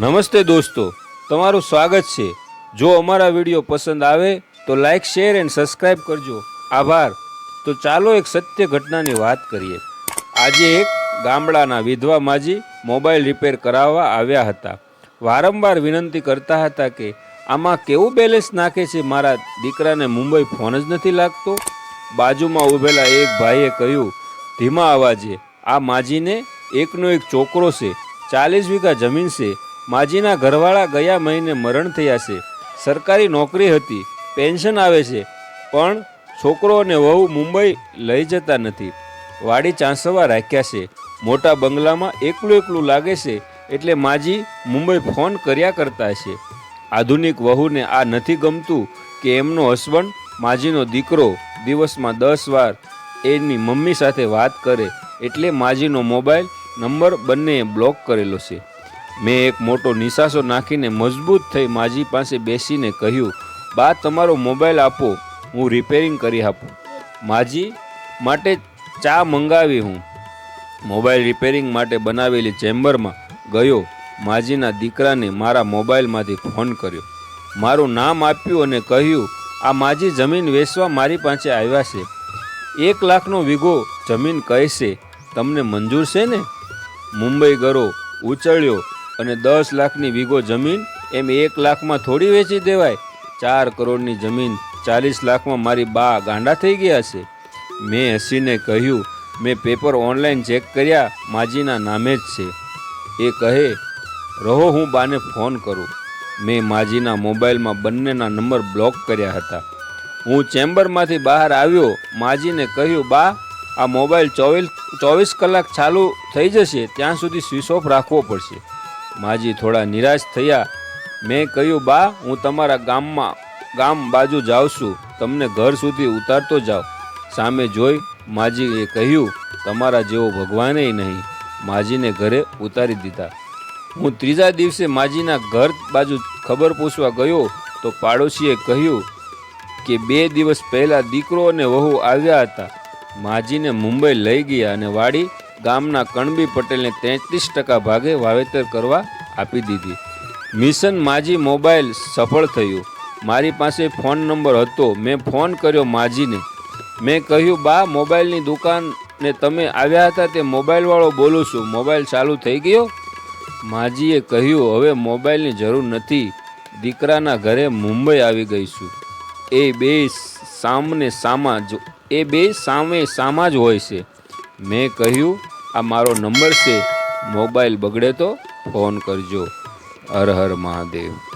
નમસ્તે દોસ્તો, તમારું સ્વાગત છે. જો અમારા વીડિયો પસંદ આવે તો લાઇક શેર એન્ડ સબસ્ક્રાઈબ કરજો. આભાર. તો ચાલો એક સત્ય ઘટનાની વાત કરીએ. આજે એક ગામડાના વિધવા માજી મોબાઈલ રિપેર કરાવવા આવ્યા હતા. વારંવાર વિનંતી કરતા હતા કે, આમાં કેવું બેલેન્સ નાખે છે મારા દીકરાને મુંબઈ ફોન જ નથી લાગતો? બાજુમાં ઊભેલા એક ભાઈએ કહ્યું, ધીમા અવાજે, આ માજીને એકનો એક છોકરો છે, ચાલીસ વીઘા જમીન છે માજીના ઘરવાળા ગયા મહિને મરણ થયા છે. સરકારી નોકરી હતી, પેન્શન આવે છે, પણ છોકરો અને વહુ મુંબઈ લઈ જતા નથી. વાડી ચાંસવા રાખ્યા છે. મોટા બંગલામાં એકલું એકલું લાગે છે, એટલે માજી મુંબઈ ફોન કર્યા કરતા છે. આધુનિક વહુને આ નથી ગમતું કે એમનો હસબન્ડ માજીનો દીકરો દિવસમાં દસ વાર એની મમ્મી સાથે વાત કરે, એટલે માજીનો મોબાઈલ નંબર બંનેએ બ્લોક કરેલો છે. મેં એક મોટો નિશાસો નાખીને મજબૂત થઈ માજી પાસે બેસીને કહ્યું, બા, તમારો મોબાઈલ આપો, હું રિપેરિંગ કરી આપું. માજી, માટે ચા મંગાવી હું. મોબાઈલ રિપેરિંગ માટે બનાવેલી ચેમ્બરમાં ગયો. માજીના દીકરાને મારા મોબાઈલમાંથી ફોન કર્યો. મારું નામ આપ્યું અને કહ્યું, આ માજી જમીન વેચવા મારી પાસે આવ્યા છે. એક લાખનો વીઘો જમીન કહેશે. તમને મંજૂર છે ને? મુંબઈ ગરો ઉચળ્યો અને દસ લાખની વીઘો જમીન એમ એક લાખમાં થોડી વેચી દેવાય. ચાર કરોડની જમીન ચાલીસ લાખમાં મારી બા ગાંડા થઈ ગયા છે. મેં હસીને કહ્યું, મેં પેપર ઓનલાઈન ચેક કર્યા, માજીના નામે જ છે. એ કહે, રહો, હું બાને ફોન કરું. મેં માજીના મોબાઈલમાં બંનેના નંબર બ્લોક કર્યા હતા. હું ચેમ્બરમાંથી બહાર આવ્યો, માજીને કહ્યું, બા, આ મોબાઈલ ચોવીસ ચોવીસ કલાક ચાલુ થઈ જશે, ત્યાં સુધી સ્વિચ ઓફ રાખવો પડશે. માજી થોડા નિરાશ થયા. મેં કહ્યું, બા, હું તમારા ગામમાં, ગામ બાજુ જાઉં છું. તમને ઘર સુધી ઉતારતો જાઉં. સામે જોઈ માજીએ કહ્યું, તમારા જેવો ભગવાને નહીં. માજીને ઘરે ઉતારી દીધા. હું ત્રીજા દિવસે માજીના ઘર બાજુ ખબર પૂછવા ગયો, તો પાડોશીએ કહ્યું કે બે દિવસ પહેલાં દીકરો અને વહુ આવ્યા હતા. માજીને મુંબઈ લઈ ગયા અને વાડી ગામના કણબી પટેલને તેત્રીસ ટકા ભાગે વાવેતર કરવા આપી દીધી. મિશન માજી મોબાઈલ સફળ થયું. મારી પાસે ફોન નંબર હતો. મેં ફોન કર્યો માજીને. મેં કહ્યું, બા, મોબાઈલની દુકાને તમે આવ્યા હતા તે મોબાઈલવાળો બોલું છું. મોબાઈલ ચાલુ થઈ ગયો? માજીએ કહ્યું, હવે મોબાઈલની જરૂર નથી. દીકરાના ઘરે મુંબઈ આવી ગઈ છું. એ બે સામને સામા જ, એ બે સામે સામા જ હોય છે. મેં કહ્યું આ મારો નંબર છે. મોબાઈલ બગડે તો ફોન કરજો. હર હર મહાદેવ.